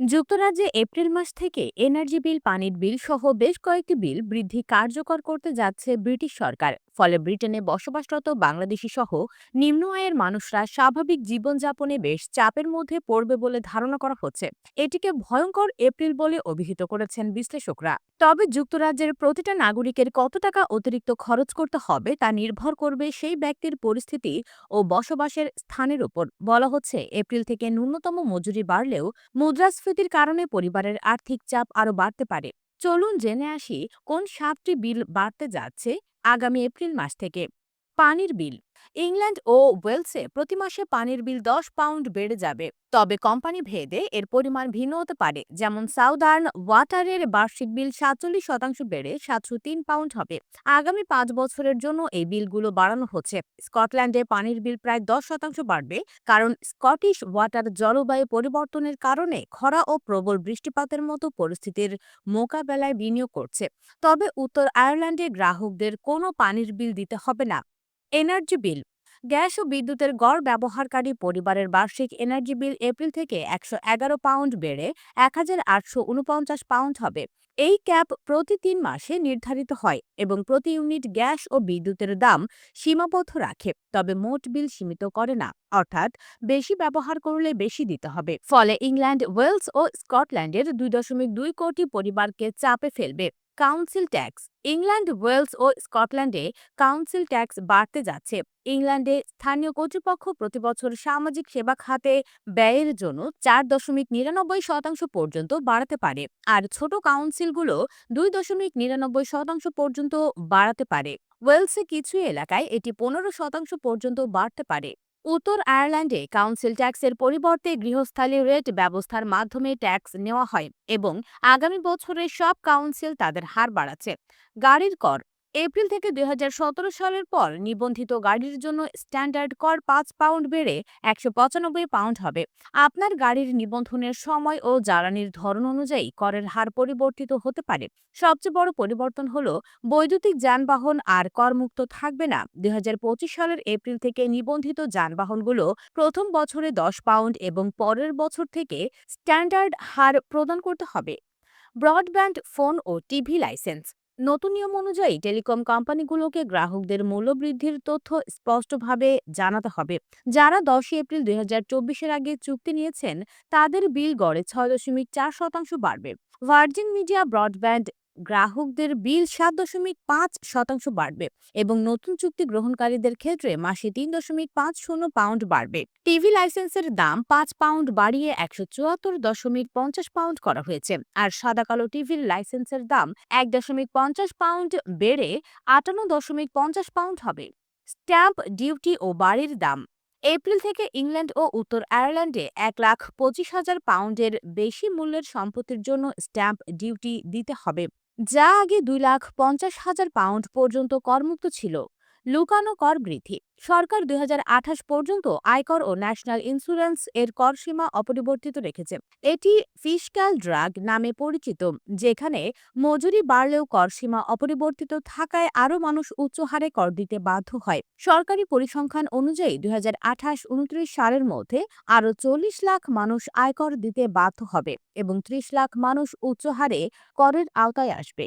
যুক্তরাজ্যে এপ্রিল মাস থেকে এনার্জি বিল, পানির বিল সহ বেশ কয়েকটি বিল বৃদ্ধি কার্যকর করতে যাচ্ছে ব্রিটিশ সরকার। ফলে ব্রিটেনে বসবাসরত বাংলাদেশি সহ নিম্ন আয়ের মানুষরা স্বাভাবিক জীবনযাপনে বেশ চাপের মধ্যে পড়বে বলে ধারণা করা হচ্ছে। এটিকে ভয়ঙ্কর এপ্রিল বলে অভিহিত করেছেন বিশ্লেষকরা। তবে যুক্তরাজ্যের প্রতিটা নাগরিকের কত টাকা অতিরিক্ত খরচ করতে হবে তা নির্ভর করবে সেই ব্যক্তির পরিস্থিতি ও বসবাসের স্থানের উপর। বলা হচ্ছে, এপ্রিল থেকে ন্যূনতম মজুরি বাড়লেও মুদ্রাস্ফীতির কারণে পরিবারের আর্থিক চাপ আরও বাড়তে পারে। চলুন জেনে আসি, কোন সাতটি বিল বাড়তে যাচ্ছে আগামী এপ্রিল মাস থেকে? পানির বিল ইংল্যান্ড ও ওয়েলসে প্রতি মাসে পানির বিল দশ পাউন্ড বেড়ে যাবে। তবে কোম্পানি ভেদে এর পরিমাণ ভিন্ন হতে পারে। যেমন সাউদার্ন ওয়াটারের বার্ষিক বিল সাতচল্লিশ শতাংশ বেড়ে সাতশো তিন পাউন্ড হবে। আগামী পাঁচ বছরের জন্য এই বিলগুলো বাড়ানো হচ্ছে। স্কটল্যান্ডে পানির বিল প্রায় দশ শতাংশ বাড়বে, কারণ স্কটিশ ওয়াটার জলবায়ু পরিবর্তনের কারণে খরা ও প্রবল বৃষ্টিপাতের মতো পরিস্থিতির মোকাবেলায় বিনিয়োগ করছে। তবে উত্তর আয়ারল্যান্ডে গ্রাহকদের কোনো পানির বিল দিতে হবে না। এনার্জি বিল। গ্যাস ও বিদ্যুতের গড় ব্যবহারকারী পরিবারের বার্ষিক এনার্জি বিল এপ্রিল থেকে একশো এগারো পাউন্ড বেড়ে এক হাজার আটশো উনপঞ্চাশ পাউন্ড হবে। এই ক্যাপ প্রতি তিন মাসে নির্ধারিত হয় এবং প্রতি ইউনিট গ্যাস ও বিদ্যুতের দাম সীমাবদ্ধ রাখে, তবে মোট বিল সীমিত করে না, অর্থাৎ বেশি ব্যবহার করলে বেশি দিতে হবে। ফলে ইংল্যান্ড, ওয়েলস ও স্কটল্যান্ডের দুই দশমিক দুই কোটি পরিবারকে চাপে ফেলবে। Council tax. ইংল্যান্ড, ওয়েলস ও স্কটল্যান্ডে কাউন্সিল ট্যাক্স বাড়তে যাচ্ছে। ইংল্যান্ডে স্থানীয় কর্তৃপক্ষ প্রতিবছর সামাজিক সেবা খাতে ব্যয়ের জন্য চার দশমিক নিরানব্বই শতাংশ পর্যন্ত বাড়াতে পারে। আর ছোট কাউন্সিলগুলো দুই দশমিক নিরানব্বই শতাংশ পর্যন্ত বাড়াতে পারে। ওয়েলসে কিছু এলাকায় এটি পনেরো শতাংশ পর্যন্ত বাড়তে পারে। উত্তর আয়ারল্যান্ডে কাউন্সিল ট্যাক্সের পরিবর্তে গৃহস্থালী রেট ব্যবস্থার মাধ্যমে ট্যাক্স নেওয়া হয় এবং আগামী বছরের সব কাউন্সিল তাদের হার বাড়াচ্ছে। গাড়ির কর এপ্রিল থেকে দুই হাজার সতেরো সালের পর নিবন্ধিত গাড়ির জন্য স্ট্যান্ডার্ড কর পাঁচ পাউন্ড বেড়ে একশো পঁচানব্বই পাউন্ড হবে। আপনার গাড়ির নিবন্ধনের সময় ও জ্বালানির ধরন অনুযায়ী করের হার পরিবর্তিত হতে পারে। সবচেয়ে বড় পরিবর্তন হল বৈদ্যুতিক যানবাহন আর করমুক্ত থাকবে না। দুই হাজার পঁচিশ সালের এপ্রিল থেকে নিবন্ধিত যানবাহনগুলো প্রথম বছরে দশ পাউন্ড এবং পরের বছর থেকে স্ট্যান্ডার্ড হার প্রদান করতে হবে। ব্রডব্যান্ড ফোন ও টিভি লাইসেন্স নতুন নিয়ম অনুযায়ী টেলিকম কোম্পানিগুলোকে গ্রাহকদের মূল্যবৃদ্ধির তথ্য স্পষ্টভাবে জানাতে হবে। যারা দশই এপ্রিল দুই এর আগে চুক্তি নিয়েছেন, তাদের বিল গড়ে ছয় দশমিক চার শতাংশ বাড়বে। ভার্জিন মিডিয়া ব্রডব্যান্ড গ্রাহকদের বিল সাত দশমিক পাঁচ শতাংশ বাড়বে এবং নতুন চুক্তি গ্রহণকারীদের ক্ষেত্রে মাসে তিন দশমিক পাঁচ শূন্য পাউন্ড বাড়বে। টিভি লাইসেন্সের দাম পাঁচ পাউন্ড বাড়িয়ে একশো চুয়াত্তর দশমিক পঞ্চাশ পাউন্ড করা হয়েছে আর সাদা কালো টিভির লাইসেন্সের দাম এক দশমিক পঞ্চাশ পাউন্ড বেড়ে আটান্ন দশমিক পঞ্চাশ পাউন্ড হবে। স্ট্যাম্প ডিউটি ও বাড়ির দাম এপ্রিল থেকে ইংল্যান্ড ও উত্তর আয়ারল্যান্ডে এক লাখ পঁচিশ হাজার পাউন্ডের বেশি মূল্যের সম্পত্তির জন্য স্ট্যাম্প ডিউটি দিতে হবে। যা আগে দুই লাখ পঞ্চাশ হাজার পাউন্ড পর্যন্ত করমুক্ত ছিল। লুকানো কর বৃদ্ধি। সরকার দুই পর্যন্ত আয়কর ও ন্যাশনাল ইন্স্যুরেন্স এর কর সীমা অপরিবর্তিত রেখেছে। এটি ফিসক্যাল ড্রাগ নামে পরিচিত, যেখানে মজুরি বাড়লেও কর সীমা অপরিবর্তিত থাকায় আরও মানুষ উচ্চ হারে কর দিতে বাধ্য হয়। সরকারি পরিসংখ্যান অনুযায়ী দুই হাজার সালের মধ্যে আরও চল্লিশ লাখ মানুষ আয়কর দিতে বাধ্য হবে এবং ত্রিশ লাখ মানুষ উচ্চ হারে করের আওতায় আসবে।